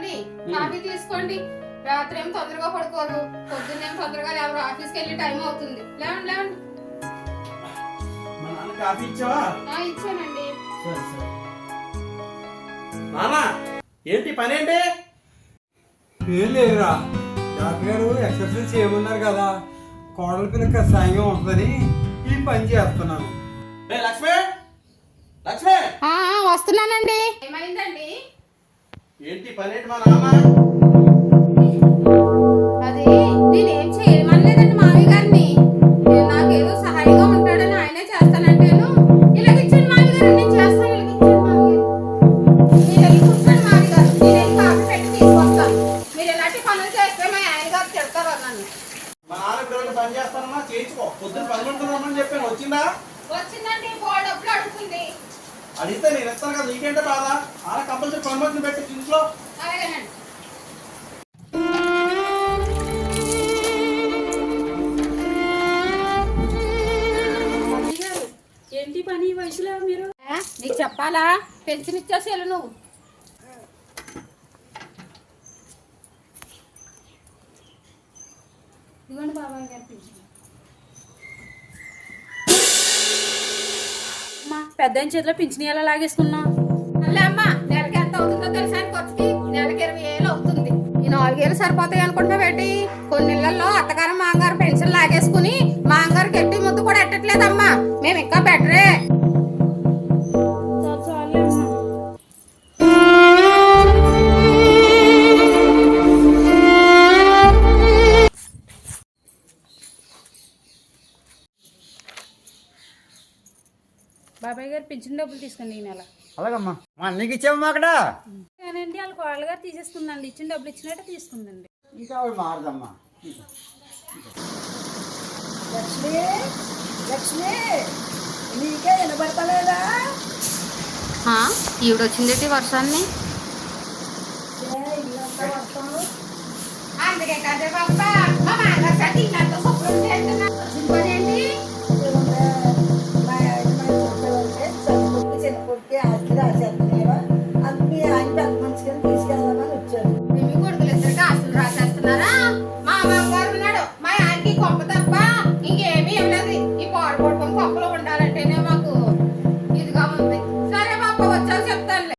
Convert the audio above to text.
Coffee తీసుకోండి. రాత్రి ఏం తొందరగా పడుకోరు పొద్దున్నేం తొందరగా ఎవరు ఆఫీస్కి వెళ్ళి టైం అవుతుంది. లేవండి లేవండి. మా నాన్న కాఫీ ఇచ్చావా? ఆ, ఇచ్చానండి. సరే సరే. నాన్న ఏంటి పని ఏంటి ఏం లేదురా. డాక్టర్ గారు ఎక్సర్సైజ్ చేయమన్నారు కదా. కోడల పిల్లకి సాయం ఉంటుందని ఈ పని చేస్తున్నాను. ఏ లక్ష్మి! లక్ష్మి! ఆ, ఆ, వస్తున్నానండి. ఏమైందండి? ఏంటి పని ఏంటి మా నాన్న? అది నేనేం చేయమనలేదండి మామయ్య గారిని. నేను నాకేదో సహాయంగా ఉంటాడని ఆయనే చేస్తానంటేను ఇలాగ ఇచ్చాను మామయ్య గారు నేను చేస్తాను ఇలాగ ఇచ్చాను మామయ్య గారు మీరు వెళ్ళి కూర్చోండి మామయ్య గారు. నేను వెళ్ళి కాఫీ పెట్టి తీసుకొస్తాను మీరు ఇలాంటి పనులు చేస్తే మా ఆయన గారు తిడతారు నన్ను. మా నాన్న ఇప్పుడు పని చేస్తానమ్మా చేయించుకో. పొద్దున్న పని ఉంటుందమ్మని చెప్పాను. వచ్చిందా? వచ్చిందండి బోర్డు అడుగుతుంది. అడిగితే నేను ఇస్తాను కదా నీకేంటే బాధ? ఆడ కంపల్సరీ పని మనిషిని పెట్టి ఇంట్లో. ఏంటి పని వయసులో మీరు? నీకు చెప్పాలా? పెన్షన్ ఇచ్చేసి వెళ్ళు నువ్వు. ఇదిగోండి బాబాయ్ గారు పెన్షన్. పెద్ద చేతిలో పింఛని ఎలా లాగేసుకున్నాం మళ్ళీ అమ్మ నెలకి ఎంత అవుతుందో తెలుసా అని ఖర్చుకి నెలకి ఇరవై వేలు అవుతుంది. ఈ నాలుగేళ్ళు సరిపోతాయి అనుకుంటున్నా పెట్టి కొన్ని ఇళ్ళలో అత్తగారు మాంగారు పెన్షన్ లాగేసుకుని బాబాయ్ గారు పింఛన్ డబ్బులు తీసుకోండి ఈ నెల అలాగమ్మా. మా అన్నకి ఇచ్చామమ్మా అక్కడ? కానండి వాళ్ళ కోళ్ళ గారు తీసేసుకుందండి ఇచ్చిన డబ్బులు ఇచ్చినట్టు తీసుకుందండి. ఇంకా ఆవిడ మారదమ్మా. లక్ష్మి లక్ష్మి నీకే వినబడతలేదా? ఈవిడొచ్చిందేటి వర్షాన్ని? ఏ ఇల్లంతా వర్షం. అందుకే కదే బాబా. आजला